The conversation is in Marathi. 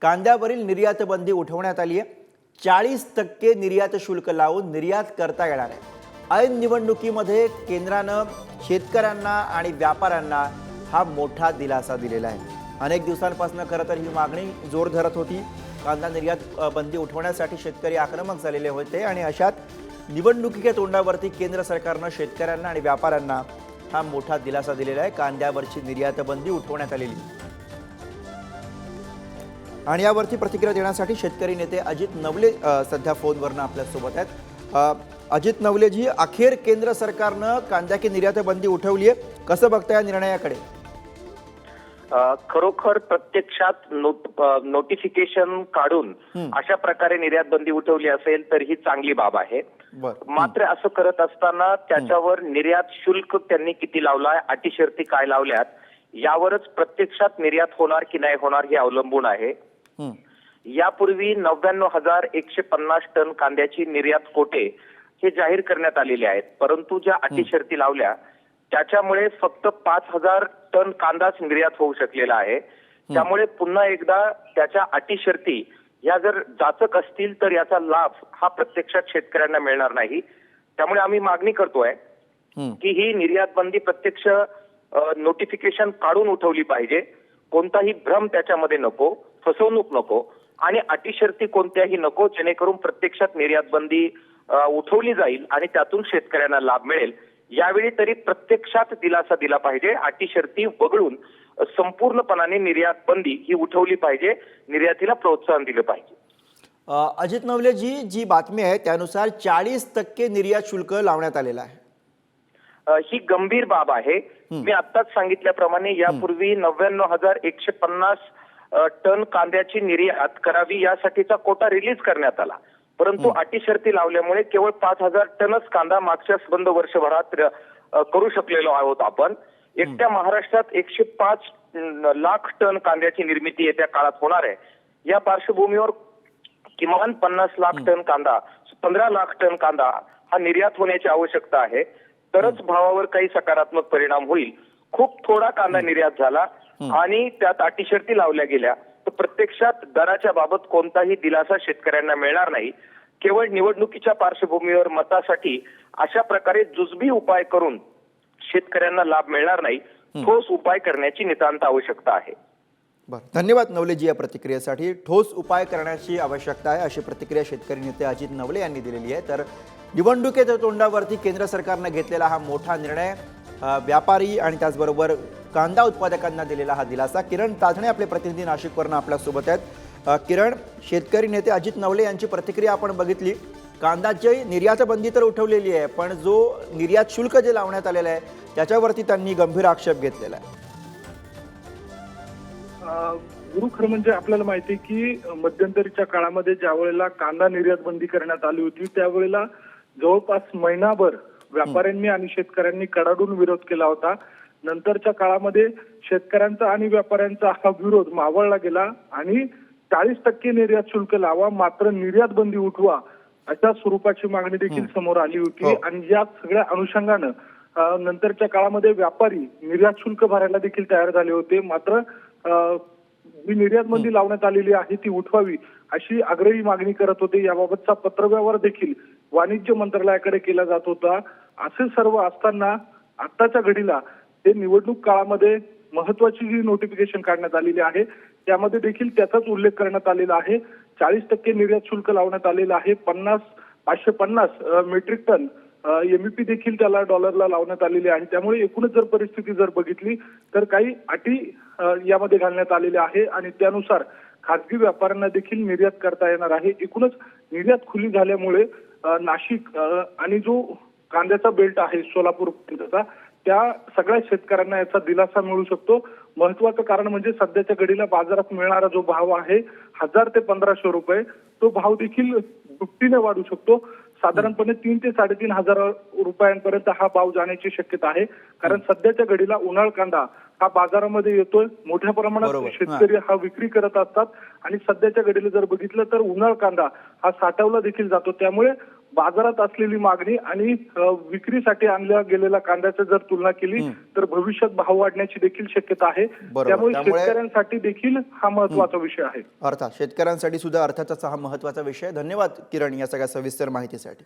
कांद्यावरील निर्यात बंदी उठवण्यात आली आहे. चाळीस टक्के निर्यात शुल्क लावून निर्यात करता येणार आहे. ऐन निवडणुकीमध्ये केंद्रानं शेतकऱ्यांना आणि व्यापाऱ्यांना हा मोठा दिलासा दिलेला आहे. अनेक दिवसांपासून खरं तर ही मागणी जोर धरत होती. कांदा निर्यात बंदी उठवण्यासाठी शेतकरी आक्रमक झालेले होते आणि अशात निवडणुकीच्या तोंडावरती केंद्र सरकारनं शेतकऱ्यांना आणि व्यापाऱ्यांना हा मोठा दिलासा दिलेला आहे. कांद्यावरची निर्यात बंदी उठवण्यात आलेली. आणि यावरती प्रतिक्रिया देण्यासाठी शेतकरी नेते अजित नवले सध्या फोनवरनं आपल्यासोबत आहेत. अजित नवलेजी अखेर केंद्र सरकारनं कांद्याची निर्यात बंदी उठवली आहे. कसं बघता या निर्णयाकडे? खरोखर प्रत्यक्षात नोट- नोटिफिकेशन काढून अशा प्रकारे निर्यात बंदी उठवली असेल तर ही चांगली बाब आहे. मात्र असं करत असताना त्याच्यावर निर्यात शुल्क त्यांनी किती लावलाय अटी शर्ती काय लावल्यात यावरच प्रत्यक्षात निर्यात होणार की नाही होणार हे अवलंबून आहे. यापूर्वी नव्याण्णव हजार एकशे पन्नास टन कांद्याची निर्यात कोटे हे जाहीर करण्यात आलेले आहेत. परंतु ज्या अटी शर्ती लावल्या त्याच्यामुळे फक्त पाच हजार टन कांदाच निर्यात होऊ शकलेला आहे. त्यामुळे पुन्हा एकदा त्याच्या अटी शर्ती या जर जाचक असतील तर याचा लाभ हा प्रत्यक्षात शेतकऱ्यांना मिळणार नाही. त्यामुळे आम्ही मागणी करतोय. की ही निर्यात बंदी प्रत्यक्ष नोटिफिकेशन काढून उठवली पाहिजे. कोणताही भ्रम त्याच्यामध्ये नको. फसवणूक नको आणि अटी शर्ती कोणत्याही नको जेणेकरून प्रत्यक्षात निर्यात बंदी उठवली जाईल आणि त्यातून शेतकऱ्यांना लाभ मिळेल. यावेळी तरी प्रत्यक्षात दिलासा दिला पाहिजे. अटी शर्ती वगळून संपूर्णपणाने निर्यात बंदी ही उठवली पाहिजे. निर्यातीला प्रोत्साहन दिलं पाहिजे. अजित नवलेजी जी बातमी आहे त्यानुसार चाळीस टक्के निर्यात शुल्क लावण्यात आलेलं आहे. ही गंभीर बाब आहे. मी आत्ताच सांगितल्याप्रमाणे यापूर्वी नव्याण्णव हजार एकशे पन्नास टन कांद्याची निर्यात करावी यासाठीचा कोटा रिलीज करण्यात आला. परंतु अटी शर्ती लावल्यामुळे केवळ पाच हजार टनच कांदा मागच्या बंद वर्षभरात करू शकलेलो आहोत आपण. एकट्या महाराष्ट्रात एकशे पाच लाख टन कांद्याची निर्मिती येत्या काळात होणार आहे. या पार्श्वभूमीवर किमान पन्नास लाख टन कांदा पंधरा लाख टन कांदा हा निर्यात होण्याची आवश्यकता आहे. तरच भावावर काही सकारात्मक परिणाम होईल. खूप थोडा कांदा निर्यात झाला. आणि त्यात अटी शर्ती लावल्या गेल्या. तर प्रत्यक्षात दराच्या बाबत कोणताही दिलासा शेतकऱ्यांना मिळणार नाही. केवळ निवडणुकीच्या पार्श्वभूमीवर मतासाठी अशा प्रकारे जुजबी उपाय करून शेतकऱ्यांना लाभ मिळणार नाही ठोस उपाय करण्याची नितांत आवश्यकता आहे. बरं. धन्यवाद नवलेजी या प्रतिक्रियेसाठी. ठोस उपाय करण्याची आवश्यकता आहे अशी प्रतिक्रिया शेतकरी नेते अजित नवले यांनी दिलेली आहे. तर निवडणुकीच्या तोंडावरती केंद्र सरकारनं घेतलेला हा मोठा निर्णय व्यापारी आणि त्याचबरोबर कांदा उत्पादकांना दिलेला हा दिलासा. किरण ताजणे आपले प्रतिनिधी नाशिकवरनं आपल्यासोबत आहेत. किरण शेतकरी नेते अजित नवले यांची प्रतिक्रिया आपण बघितली. कांद्याची निर्यात बंदी तर उठवलेली आहे पण जो निर्यात शुल्क जे लावण्यात आलेलं आहे त्याच्यावरती त्यांनी गंभीर आक्षेप घेतलेला आहे. गुरु खरं म्हणजे आपल्याला माहिती आहे की मध्यंतरीच्या काळामध्ये ज्या वेळेला कांदा निर्यात बंदी करण्यात आली होती त्यावेळेला जवळपास महिनाभर व्यापाऱ्यांनी आणि शेतकऱ्यांनी कडाडून विरोध केला होता. नंतरच्या काळामध्ये शेतकऱ्यांचा आणि व्यापाऱ्यांचा हा विरोध मावळला गेला आणि चाळीस टक्के निर्यात शुल्क लावा मात्र निर्यात बंदी उठवा अशा स्वरूपाची मागणी देखील समोर आली होती. हो. आणि या सगळ्या अनुषंगानं नंतरच्या काळामध्ये व्यापारी निर्यात शुल्क भरायला देखील तयार झाले होते. मात्र अ, जी निर्यात बंदी लावण्यात आलेली आहे ती उठवावी अशी आग्रही मागणी करत होते. याबाबतचा पत्रव्यवहार देखील वाणिज्य मंत्रालयाकडे केला जात होता. असे सर्व असताना आत्ताच्या घडीला ते निवडणूक काळामध्ये महत्वाची जी नोटिफिकेशन काढण्यात आलेली आहे. त्यामध्ये देखील त्याचाच उल्लेख करण्यात आलेला आहे. चाळीस टक्के निर्यात शुल्क लावण्यात आलेलं आहे. पन्नास पाचशे पन्नास मेट्रिक टन एमईपी देखील त्याला डॉलरला लावण्यात आलेली आहे. त्यामुळे एकूणच जर परिस्थिती जर बघितली तर काही अटी यामध्ये घालण्यात आलेल्या आहे. आणि त्यानुसार खाजगी व्यापाऱ्यांना देखील निर्यात करता येणार आहे. एकूणच निर्यात खुली झाल्यामुळे नाशिक आणि जो कांद्याचा बेल्ट आहे सोलापूर पर्यंतचा त्या सगळ्या शेतकऱ्यांना याचा दिलासा मिळू शकतो. महत्वाचं कारण म्हणजे सध्याच्या घडीला बाजारात मिळणारा जो भाव आहे हजार ते पंधराशे रुपये तो भाव देखील दुपटीने वाढू शकतो. साधारणपणे तीन ते साडेतीन हजार रुपयांपर्यंत हा भाव जाण्याची शक्यता आहे. कारण सध्याच्या घडीला उन्हाळ कांदा हा बाजारामध्ये येतोय. मोठ्या प्रमाणात. शेतकरी हा विक्री करत असतात. आणि सध्याच्या घडीला जर बघितलं तर उन्हाळ कांदा हा साठवला देखील जातो. त्यामुळे बाजारात असलेली मागणी आणि विक्रीसाठी आणल्या गेलेल्या कांद्याची जर तुलना केली तर भविष्यात भाव वाढण्याची देखील शक्यता आहे. त्यामुळे शेतकऱ्यांसाठी देखील हा महत्त्वाचा विषय आहे. अर्थात शेतकऱ्यांसाठी सुद्धा अर्थाचाच हा महत्त्वाचा विषय आहे. धन्यवाद किरण या सगळ्या सविस्तर माहितीसाठी.